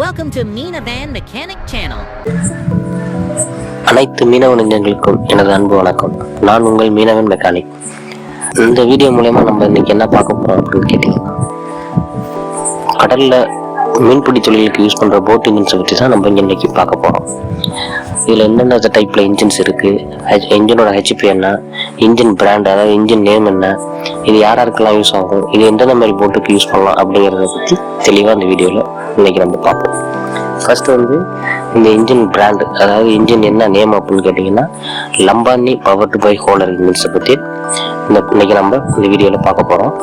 Welcome to Mina Van Mechanic Channel. அனைத்து மீனவ நெஞ்சங்களுக்கும் எனது அன்பு வணக்கம். நான் உங்கள் மீனவன் மெக்கானிக் இந்த வீடியோ மூலயமா நம்ம இன்னைக்கு என்ன பார்க்க போறோம் அப்படின்னு கேட்டீங்கன்னா கடல்ல மீன்பிடி தொழிலுக்கு யூஸ் பண்ற போட் இன்ஜின்ஸை பற்றி தான் நம்ம இங்கே இன்னைக்கு பார்க்க போறோம். இதுல என்னென்ன டைப்ல இன்ஜின்ஸ் இருக்கு? இன்ஜினோட ஹெச்பி என்ன? இன்ஜின் பிராண்ட் அதாவது இன்ஜின் நேம் என்ன? இது யார் யாருக்கெல்லாம் யூஸ் ஆகும்? இது எந்தெந்த மாதிரி போட்டுக்கு யூஸ் பண்ணலாம் அப்படிங்கிறத பற்றி தெளிவாக இந்த வீடியோவில் இன்னைக்கு நம்ம பார்ப்போம். ஃபர்ஸ்ட் வந்து இந்த இன்ஜின் பிராண்டு அதாவது இன்ஜின் என்ன நேம் அப்படின்னு கேட்டிங்கன்னா லம்பானி பவர்டு பை ஹோலர் இன்ஜின்ஸை பற்றி இந்த இன்னைக்கு நம்ம இந்த வீடியோவில் பார்க்க போகிறோம்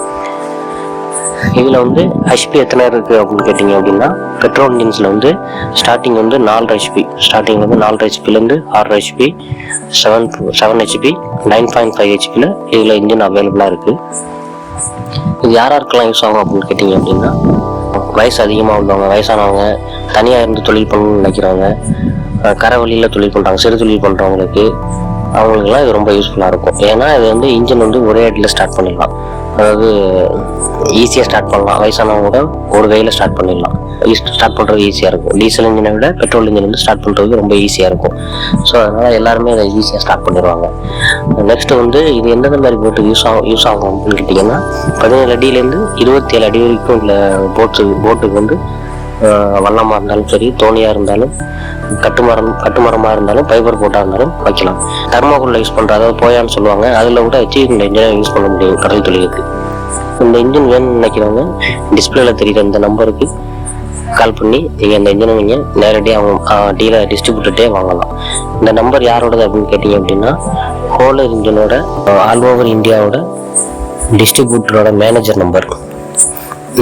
இதில் வந்து ஹெச்பி எத்தனை இருக்குது அப்படின்னு கேட்டிங்க அப்படின்னா பெட்ரோல் இன்ஜின்ஸில் வந்து ஸ்டார்டிங் வந்து நாலு ஹெச்பி ஸ்டார்டிங் வந்து நாலு ஹெச்பிலேருந்து ஆறு HP seven seven HP nine point five ஹெச்பியில் இதில் இன்ஜின் அவைலபிளாக இருக்குது இது யார் யாருக்கெல்லாம் யூஸ் ஆகும் அப்படின்னு கேட்டிங்க அப்படின்னா வயசு அதிகமாக உள்ளவங்க வயசானவங்க தனியாக இருந்து தொழில் பண்ணணும்னு நினைக்கிறவங்க கரை வழியில் தொழில் பண்ணுறாங்க சிறு தொழில் பண்ணுறவங்களுக்கு அவங்களுக்குலாம் இது ரொம்ப யூஸ்ஃபுல்லாக இருக்கும். ஏன்னா இது வந்து இன்ஜின் வந்து ஒரே இடத்துல ஸ்டார்ட் பண்ணிடலாம். அதாவது ஈஸியாக ஸ்டார்ட் பண்ணலாம். வயசானவங்க கூட ஒரு கையில் ஸ்டார்ட் பண்ணிடலாம். ஸ்டார்ட் பண்ணுறது ஈஸியாக இருக்கும். டீசல் இன்ஜினை விட பெட்ரோல் இன்ஜின் வந்து ஸ்டார்ட் பண்ணுறது ரொம்ப ஈஸியாக இருக்கும். ஸோ அதனால் எல்லாருமே இதை ஈஸியாக ஸ்டார்ட் பண்ணிடுவாங்க. நெக்ஸ்ட் வந்து இது எந்தெந்த மாதிரி போட்டு யூஸ் ஆகும் யூஸ் ஆகும் அப்படின்னு கேட்டிங்கன்னா பதினேழு அடியிலேருந்து இருபத்தி ஏழு அடி வரைக்கும் உள்ள போட்டு போட்டுக்கு வந்து வல்லமாக இருந்தாலும் சரி தோணியாக இருந்தாலும் கட்டுமரம் கட்டுமரமாக இருந்தாலும் ஃபைபர் போட்டாக இருந்தாலும் வைக்கலாம். தர்மாகோலில் யூஸ் பண்ணுற அதாவது போயான்னு சொல்லுவாங்க அதில் கூட வச்சு இந்த இன்ஜினை யூஸ் பண்ண முடியும் கடல் தொழிலுக்கு. இந்த இன்ஜின் வேணும்னு நினைக்கிறவங்க டிஸ்பிளேல தெரியுற இந்த நம்பருக்கு கால் பண்ணி நீங்கள் இந்த இன்ஜினை நீங்கள் நேரடியாக அவங்க டீலர் டிஸ்ட்ரிபியூட்டர்ட்டே வாங்கலாம். இந்த நம்பர் யாரோடது அப்படின்னு கேட்டிங்க அப்படின்னா ஹோலர் இன்ஜினோட ஆல் ஓவர் இந்தியாவோட டிஸ்ட்ரிபியூட்டரோட மேனேஜர் நம்பர்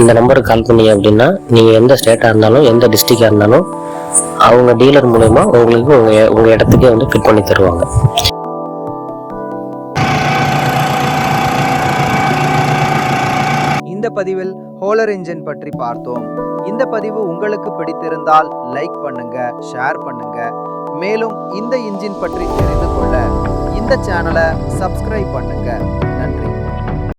இந்த நம்பருக்கு கால் பண்ணீங்க அப்படின்னா நீங்கள் எந்த ஸ்டேட்டாக இருந்தாலும் எந்த டிஸ்ட்ரிக்டாக இருந்தாலும் அவங்க டீலர் மூலயமா உங்களுக்கு உங்கள் உங்கள் இடத்துக்கே வந்து ஃபிட் பண்ணி தருவாங்க. இந்த பதிவில் ஹோலர் இன்ஜின் பற்றி பார்த்தோம். இந்த பதிவு உங்களுக்கு பிடித்திருந்தால் லைக் பண்ணுங்க ஷேர் பண்ணுங்க. மேலும் இந்த இன்ஜின் பற்றி தெரிந்து கொள்ள இந்த சேனலை சப்ஸ்கிரைப் பண்ணுங்க. நன்றி.